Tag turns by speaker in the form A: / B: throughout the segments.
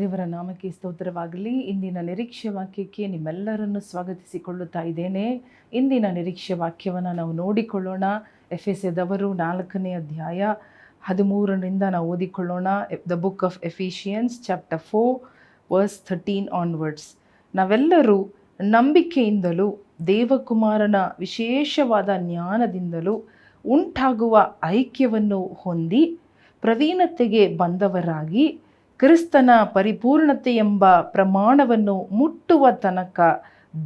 A: ದೇವರ ನಾಮಕ್ಕೆ ಸ್ತೋತ್ರವಾಗಲಿ. ಇಂದಿನ ನಿರೀಕ್ಷೆ ವಾಕ್ಯಕ್ಕೆ ನಿಮ್ಮೆಲ್ಲರನ್ನು ಸ್ವಾಗತಿಸಿಕೊಳ್ಳುತ್ತಾ ಇದ್ದೇನೆ. ಇಂದಿನ ನಿರೀಕ್ಷೆ ವಾಕ್ಯವನ್ನು ನಾವು ನೋಡಿಕೊಳ್ಳೋಣ. ಎಫ್ ಎಸ್ ಎದವರು ನಾಲ್ಕನೇ ಅಧ್ಯಾಯ ಹದಿಮೂರರಿಂದ ನಾವು ಓದಿಕೊಳ್ಳೋಣ. The book of Ephesians chapter four verse thirteen onwards ನಾವೆಲ್ಲರೂ ನಂಬಿಕೆಯಿಂದಲೂ, ದೇವಕುಮಾರನ ವಿಶೇಷವಾದ ಜ್ಞಾನದಿಂದಲೂ ಉಂಟಾಗುವ ಐಕ್ಯವನ್ನು ಹೊಂದಿ ಪ್ರವೀಣತೆಗೆ ಬಂದವರಾಗಿ ಕ್ರಿಸ್ತನ ಪರಿಪೂರ್ಣತೆ ಎಂಬ ಪ್ರಮಾಣವನ್ನು ಮುಟ್ಟುವ ತನಕ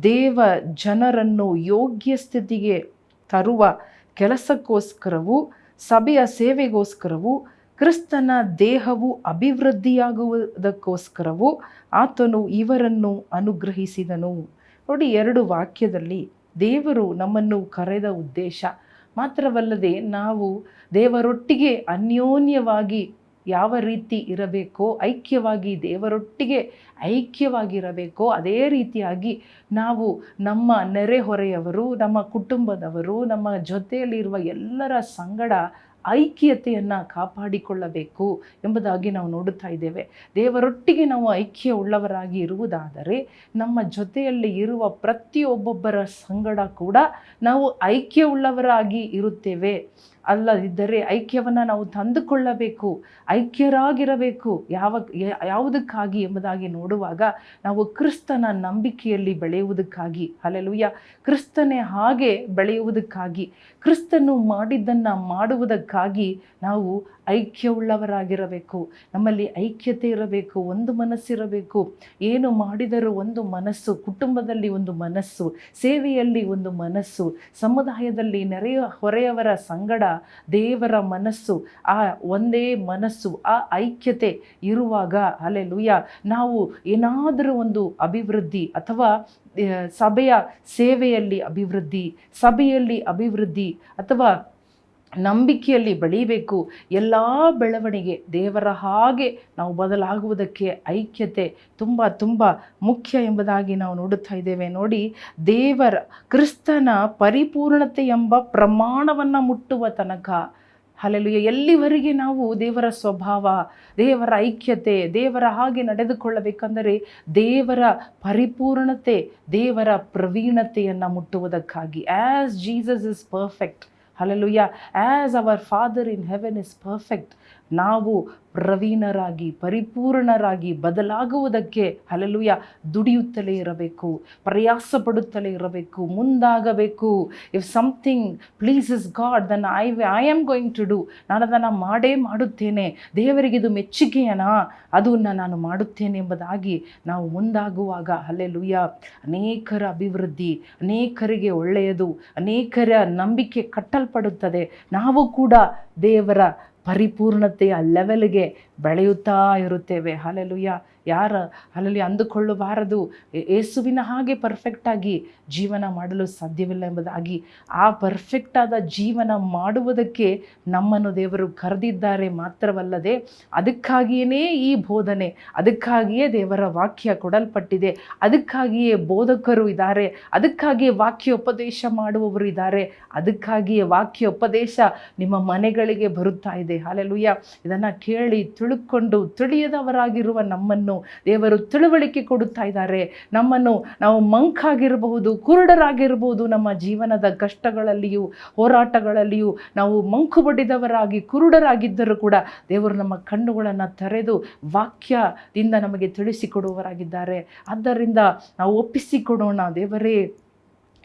A: ದೇವ ಜನರನ್ನು ಯೋಗ್ಯ ಸ್ಥಿತಿಗೆ ತರುವ ಕೆಲಸಕ್ಕೋಸ್ಕರವೂ, ಸಭೆಯ ಸೇವೆಗೋಸ್ಕರವೂ, ಕ್ರಿಸ್ತನ ದೇಹವು ಅಭಿವೃದ್ಧಿಯಾಗುವುದಕ್ಕೋಸ್ಕರವೂ ಆತನು ಇವರನ್ನು ಅನುಗ್ರಹಿಸಿದನು. ನೋಡಿ, ಎರಡು ವಾಕ್ಯದಲ್ಲಿ ದೇವರು ನಮ್ಮನ್ನು ಕರೆದ ಉದ್ದೇಶ ಮಾತ್ರವಲ್ಲದೆ ನಾವು ದೇವರೊಟ್ಟಿಗೆ ಅನ್ಯೋನ್ಯವಾಗಿ ಯಾವ ರೀತಿ ಇರಬೇಕೋ, ಐಕ್ಯವಾಗಿ ದೇವರೊಟ್ಟಿಗೆ ಐಕ್ಯವಾಗಿರಬೇಕೋ, ಅದೇ ರೀತಿಯಾಗಿ ನಾವು ನಮ್ಮ ನೆರೆಹೊರೆಯವರು, ನಮ್ಮ ಕುಟುಂಬದವರು, ನಮ್ಮ ಜೊತೆಯಲ್ಲಿರುವ ಎಲ್ಲರ ಸಂಗಡ ಐಕ್ಯತೆಯನ್ನು ಕಾಪಾಡಿಕೊಳ್ಳಬೇಕು ಎಂಬುದಾಗಿ ನಾವು ನೋಡುತ್ತಾ ಇದ್ದೇವೆ. ದೇವರೊಟ್ಟಿಗೆ ನಾವು ಐಕ್ಯ ಉಳ್ಳವರಾಗಿ ಇರುವುದಾದರೆ, ನಮ್ಮ ಜೊತೆಯಲ್ಲಿ ಇರುವ ಪ್ರತಿಯೊಬ್ಬೊಬ್ಬರ ಸಂಗಡ ಕೂಡ ನಾವು ಐಕ್ಯ ಉಳ್ಳವರಾಗಿ ಇರುತ್ತೇವೆ. ಅಲ್ಲದಿದ್ದರೆ ಐಕ್ಯವನ್ನು ನಾವು ತಂದುಕೊಳ್ಳಬೇಕು, ಐಕ್ಯರಾಗಿರಬೇಕು. ಯಾವ, ಯಾವುದಕ್ಕಾಗಿ ಎಂಬುದಾಗಿ ನೋಡುವಾಗ ನಾವು ಕ್ರಿಸ್ತನ ನಂಬಿಕೆಯಲ್ಲಿ ಬೆಳೆಯುವುದಕ್ಕಾಗಿ. ಅಲ್ಲೆಲುಯ್ಯ ಕ್ರಿಸ್ತನೇ ಹಾಗೆ ಬೆಳೆಯುವುದಕ್ಕಾಗಿ. ಕ್ರಿಸ್ತನು ಮಾಡಿದ್ದನ್ನು ಮಾಡುವುದಕ್ಕಾಗಿ ನಾವು ಐಕ್ಯವುಳ್ಳವರಾಗಿರಬೇಕು. ನಮ್ಮಲ್ಲಿ ಐಕ್ಯತೆ ಇರಬೇಕು, ಒಂದು ಮನಸ್ಸಿರಬೇಕು. ಏನು ಮಾಡಿದರೂ ಒಂದು ಮನಸ್ಸು, ಕುಟುಂಬದಲ್ಲಿ ಒಂದು ಮನಸ್ಸು, ಸೇವೆಯಲ್ಲಿ ಒಂದು ಮನಸ್ಸು, ಸಮುದಾಯದಲ್ಲಿ ನೆರೆಯ, ಹೊರೆಯವರ ಸಂಗಡ ದೇವರ ಮನಸ್ಸು, ಆ ಒಂದೇ ಮನಸ್ಸು, ಆ ಐಕ್ಯತೆ ಇರುವಾಗ ಅಲ್ಲೆಲುಯ್ಯ ನಾವು ಏನಾದರೂ ಒಂದು ಅಭಿವೃದ್ಧಿ ಅಥವಾ ಸಭೆಯ ಸೇವೆಯಲ್ಲಿ ಅಭಿವೃದ್ಧಿ, ಸಭೆಯಲ್ಲಿ ಅಭಿವೃದ್ಧಿ ಅಥವಾ ನಂಬಿಕೆಯಲ್ಲಿ ಬೆಳೀಬೇಕು. ಎಲ್ಲ ಬೆಳವಣಿಗೆ ದೇವರ ಹಾಗೆ ನಾವು ಬದಲಾಗುವುದಕ್ಕೆ ಐಕ್ಯತೆ ತುಂಬ ತುಂಬ ಮುಖ್ಯ ಎಂಬುದಾಗಿ ನಾವು ನೋಡುತ್ತಾ ಇದ್ದೇವೆ. ನೋಡಿ, ದೇವರ ಕ್ರಿಸ್ತನ ಪರಿಪೂರ್ಣತೆ ಎಂಬ ಪ್ರಮಾಣವನ್ನು ಮುಟ್ಟುವ ತನಕ ಅಲ್ಲೆಲ್ಲಿಯ ಎಲ್ಲಿವರೆಗೆ ನಾವು ದೇವರ ಸ್ವಭಾವ, ದೇವರ ಐಕ್ಯತೆ, ದೇವರ ಹಾಗೆ ನಡೆದುಕೊಳ್ಳಬೇಕೆಂದರೆ ದೇವರ ಪರಿಪೂರ್ಣತೆ, ದೇವರ ಪ್ರವೀಣತೆಯನ್ನು ಮುಟ್ಟುವುದಕ್ಕಾಗಿ. As Jesus is perfect hallelujah as our father in heaven is perfect ನಾವು ಪ್ರವೀಣರಾಗಿ, ಪರಿಪೂರ್ಣರಾಗಿ ಬದಲಾಗುವುದಕ್ಕೆ ಹಲಲುಯ ದುಡಿಯುತ್ತಲೇ ಇರಬೇಕು ಪ್ರಯಾಸ ಪಡುತ್ತಲೇ ಇರಬೇಕು, ಮುಂದಾಗಬೇಕು. If something is God then I I am going to do ನಾನು ಅದನ್ನು ಮಾಡೇ ಮಾಡುತ್ತೇನೆ. ದೇವರಿಗೆ ಇದು ಮೆಚ್ಚುಗೆಯನಾ? ಅದನ್ನು ನಾನು ಮಾಡುತ್ತೇನೆ ಎಂಬುದಾಗಿ ನಾವು ಮುಂದಾಗುವಾಗ ಅಲ್ಲೆಲುಯ್ಯ ಅನೇಕರ ಅಭಿವೃದ್ಧಿ, ಅನೇಕರಿಗೆ ಒಳ್ಳೆಯದು, ಅನೇಕರ ನಂಬಿಕೆ ಕಟ್ಟಲ್ಪಡುತ್ತದೆ. ನಾವು ಕೂಡ ದೇವರ ಪರಿಪೂರ್ಣತೆಯ ಲೆವೆಲ್ಗೆ ಬೆಳೆಯುತ್ತಾ ಇರುತ್ತೇವೆ. ಹಾಲೆಲುಯ್ಯ ಯಾರ ಅಲ್ಲಲ್ಲಿ ಅಂದುಕೊಳ್ಳಬಾರದು. ಏಸುವಿನ ಹಾಗೆ ಪರ್ಫೆಕ್ಟಾಗಿ ಜೀವನ ಮಾಡಲು ಸಾಧ್ಯವಿಲ್ಲ ಎಂಬುದಾಗಿ ಆ ಪರ್ಫೆಕ್ಟಾದ ಜೀವನ ಮಾಡುವುದಕ್ಕೆ ನಮ್ಮನ್ನು ದೇವರು ಕರೆದಿದ್ದಾರೆ ಮಾತ್ರವಲ್ಲದೆ ಅದಕ್ಕಾಗಿಯೇ ಈ ಬೋಧನೆ, ಅದಕ್ಕಾಗಿಯೇ ದೇವರ ವಾಕ್ಯ ಕೊಡಲ್ಪಟ್ಟಿದೆ, ಅದಕ್ಕಾಗಿಯೇ ಬೋಧಕರು ಇದ್ದಾರೆ, ಅದಕ್ಕಾಗಿಯೇ ವಾಕ್ಯ ಉಪದೇಶ ಮಾಡುವವರು ಇದ್ದಾರೆ, ಅದಕ್ಕಾಗಿಯೇ ವಾಕ್ಯ ಉಪದೇಶ ನಿಮ್ಮ ಮನೆಗಳಿಗೆ ಬರುತ್ತಾ ಇದೆ. ಹಾಲೆಲುಯ್ಯ ಇದನ್ನು ಕೇಳಿ ತಿಳ್ಕೊಂಡು ತಿಳಿಯದವರಾಗಿರುವ ನಮ್ಮನ್ನು ದೇವರು ತಿಳುವಳಿಕೆ ಕೊಡುತ್ತಾ ಇದ್ದಾರೆ. ನಮ್ಮನ್ನು ನಾವು ಮಂಕಾಗಿರಬಹುದು, ಕುರುಡರಾಗಿರಬಹುದು. ನಮ್ಮ ಜೀವನದ ಕಷ್ಟಗಳಲ್ಲಿಯೂ, ಹೋರಾಟಗಳಲ್ಲಿಯೂ ನಾವು ಮಂಕು ಬಡಿದವರಾಗಿ ಕುರುಡರಾಗಿದ್ದರೂ ಕೂಡ ದೇವರು ನಮ್ಮ ಕಣ್ಣುಗಳನ್ನು ತೆರೆದು ವಾಕ್ಯದಿಂದ ನಮಗೆ ತಿಳಿಸಿಕೊಡುವವರಾಗಿದ್ದಾರೆ. ಆದ್ದರಿಂದ ನಾವು ಒಪ್ಪಿಸಿಕೊಡೋಣ ದೇವರೇ.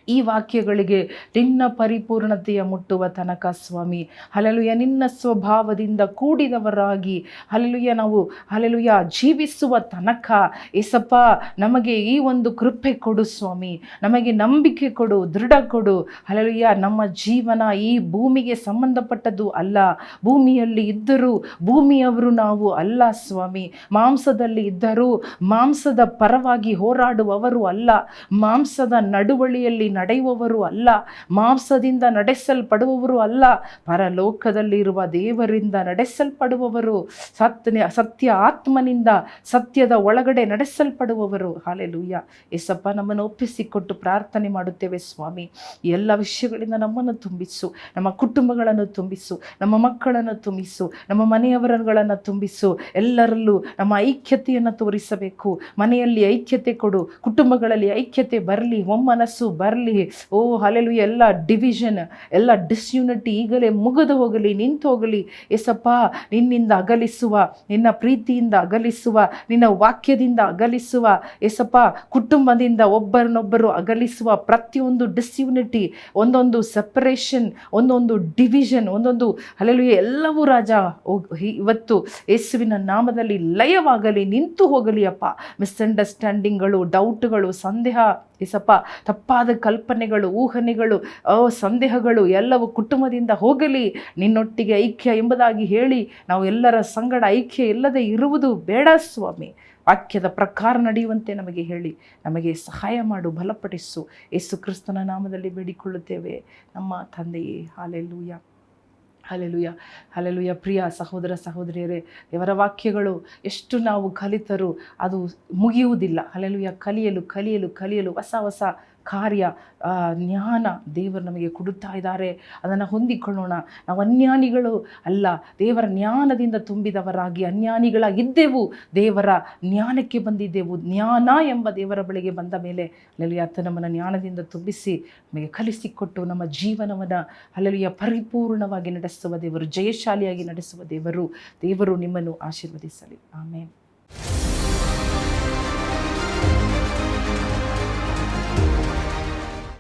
A: ಈ ವಾಕ್ಯಗಳಿಗೆ ನಿನ್ನ ಪರಿಪೂರ್ಣತೆಯ ಮುಟ್ಟುವ ತನಕ ಸ್ವಾಮಿ. ಹಲಲುಯ ನಿನ್ನ ಸ್ವಭಾವದಿಂದ ಕೂಡಿದವರಾಗಿ. ಹಲಲುಯ ನಾವು ಹಲಲುಯ ಜೀವಿಸುವ ತನಕ. ಏಸಪ್ಪ, ನಮಗೆ ಈ ಒಂದು ಕೃಪೆ ಕೊಡು ಸ್ವಾಮಿ. ನಮಗೆ ನಂಬಿಕೆ ಕೊಡು, ದೃಢ ಕೊಡು. ಹಲಲುಯ ನಮ್ಮ ಜೀವನ ಈ ಭೂಮಿಗೆ ಸಂಬಂಧಪಟ್ಟದ್ದು ಅಲ್ಲ. ಭೂಮಿಯಲ್ಲಿ ಇದ್ದರೂ ಭೂಮಿಯವರು ನಾವು ಅಲ್ಲ ಸ್ವಾಮಿ. ಮಾಂಸದಲ್ಲಿ ಇದ್ದರೂ ಮಾಂಸದ ಪರವಾಗಿ ಹೋರಾಡುವವರು ಅಲ್ಲ. ಮಾಂಸದ ನಡುವಳಿಯಲ್ಲಿ ನಡೆಯುವವರು ಅಲ್ಲ, ಮಾಂಸದಿಂದ ನಡೆಸಲ್ಪಡುವವರು ಅಲ್ಲ, ಪರಲೋಕದಲ್ಲಿರುವ ದೇವರಿಂದ ನಡೆಸಲ್ಪಡುವವರು ಸತ್ಯ ಸತ್ಯ ಆತ್ಮನಿಂದ ಸತ್ಯದ ಒಳಗಡೆ ನಡೆಸಲ್ಪಡುವವರು. ಹಾಲೆಲೂಯ್ಯ ಎಸಪ್ಪ ನಮ್ಮನ್ನು ಒಪ್ಪಿಸಿಕೊಟ್ಟು ಪ್ರಾರ್ಥನೆ ಮಾಡುತ್ತೇವೆ ಸ್ವಾಮಿ. ಎಲ್ಲ ವಿಷಯಗಳಿಂದ ನಮ್ಮನ್ನು ತುಂಬಿಸು, ನಮ್ಮ ಕುಟುಂಬಗಳನ್ನು ತುಂಬಿಸು, ನಮ್ಮ ಮಕ್ಕಳನ್ನು ತುಂಬಿಸು, ನಮ್ಮ ಮನೆಯವರಗಳನ್ನು ತುಂಬಿಸು. ಎಲ್ಲರಲ್ಲೂ ನಮ್ಮ ಐಕ್ಯತೆಯನ್ನು ತೋರಿಸಬೇಕು. ಮನೆಯಲ್ಲಿ ಐಕ್ಯತೆ ಕೊಡು, ಕುಟುಂಬಗಳಲ್ಲಿ ಐಕ್ಯತೆ ಬರಲಿ, ಒಮ್ಮನಸ್ಸು ಬರಲಿ. ಓ ಅಲ್ಲೆಲ್ಲೂ ಎಲ್ಲ ಡಿವಿಷನ್ ಎಲ್ಲ ಡಿಸ್ಯೂನಿಟಿ ಈಗಲೇ ಮುಗಿದು ಹೋಗಲಿ, ನಿಂತು ಹೋಗಲಿ. ಎಸಪ್ಪ ನಿನ್ನಿಂದ ಅಗಲಿಸುವ, ನಿನ್ನ ಪ್ರೀತಿಯಿಂದ ಅಗಲಿಸುವ, ನಿನ್ನ ವಾಕ್ಯದಿಂದ ಅಗಲಿಸುವ ಎಸಪ್ಪ ಕುಟುಂಬದಿಂದ ಒಬ್ಬರನ್ನೊಬ್ಬರು ಅಗಲಿಸುವ ಪ್ರತಿಯೊಂದು ಡಿಸ್ಯೂನಿಟಿ ಒಂದೊಂದು ಸೆಪರೇಷನ್ ಒಂದೊಂದು ಡಿವಿಷನ್ ಒಂದೊಂದು ಅಲ್ಲೆಲ್ಲೂ ಎಲ್ಲವೂ ರಾಜ ಇವತ್ತು ಯೇಸುವಿನ ನಾಮದಲ್ಲಿ ಲಯವಾಗಲಿ, ನಿಂತು ಹೋಗಲಿ, ಅಪ್ಪ. ಮಿಸ್ಅಂಡರ್ಸ್ಟ್ಯಾಂಡಿಂಗ್ಗಳು ಡೌಟ್ಗಳು ಸಂದೇಹ ಎಸಪ್ಪ ತಪ್ಪಾದ ಕಲ್ಪನೆಗಳು, ಊಹನೆಗಳು ಸಂದೇಹಗಳು ಎಲ್ಲವೂ ಕುಟುಂಬದಿಂದ ಹೋಗಲಿ. ನಿನ್ನೊಟ್ಟಿಗೆ ಐಕ್ಯ ಎಂಬುದಾಗಿ ಹೇಳಿ ನಾವು ಎಲ್ಲರ ಸಂಗಡ ಐಕ್ಯ ಇಲ್ಲದೆ ಇರುವುದು ಬೇಡ ಸ್ವಾಮಿ. ವಾಕ್ಯದ ಪ್ರಕಾರ ನಡೆಯುವಂತೆ ನಮಗೆ ಹೇಳಿ, ನಮಗೆ ಸಹಾಯ ಮಾಡು, ಬಲಪಡಿಸು. ಯೇಸು ಕ್ರಿಸ್ತನ ನಾಮದಲ್ಲಿ ಬೇಡಿಕೊಳ್ಳುತ್ತೇವೆ. ನಮ್ಮ ತಂದೆಯೇ, ಹಾಲೆಲ್ಲೂಯ. ಹಲೆಲುಯ ಹಲೆಲುಯ ಪ್ರಿಯ ಸಹೋದರ, ಸಹೋದರಿಯರೇ ಇವರ ವಾಕ್ಯಗಳು ಎಷ್ಟು ನಾವು ಕಲಿತರೂ ಅದು ಮುಗಿಯುವುದಿಲ್ಲ. ಹಲೆಲುಯ ಕಲಿಯಲು ಕಲಿಯಲು ಕಲಿಯಲು ಹೊಸ ಹೊಸ ಕಾರ್ಯ ಜ್ಞಾನ ದೇವರು ನಮಗೆ ಕೊಡುತ್ತಾ ಇದ್ದಾರೆ. ಅದನ್ನು ಹೊಂದಿಕೊಳ್ಳೋಣ. ನಾವು ಅನ್ಯಾನಿಗಳು ಅಲ್ಲ. ದೇವರ ಜ್ಞಾನದಿಂದ ತುಂಬಿದವರಾಗಿ ಅಜ್ಞಾನಿಗಳಾಗಿದ್ದೆವು ದೇವರ ಜ್ಞಾನಕ್ಕೆ ಬಂದಿದ್ದೆವು. ಜ್ಞಾನ ಎಂಬ ದೇವರ ಬಳಿಗೆ ಬಂದ ಮೇಲೆ ಅಲ್ಲಲ್ಲಿ ಆತ ನಮ್ಮನ್ನು ಜ್ಞಾನದಿಂದ ತುಂಬಿಸಿ ನಮಗೆ ಕಲಿಸಿಕೊಟ್ಟು ನಮ್ಮ ಜೀವನವನ್ನು ಅಲ್ಲಲ್ಲಿಯ ಪರಿಪೂರ್ಣವಾಗಿ ನಡೆಸುವ ದೇವರು, ಜಯಶಾಲಿಯಾಗಿ ನಡೆಸುವ ದೇವರು ದೇವರು ನಿಮ್ಮನ್ನು ಆಶೀರ್ವದಿಸಲಿ. ಆಮೇಲೆ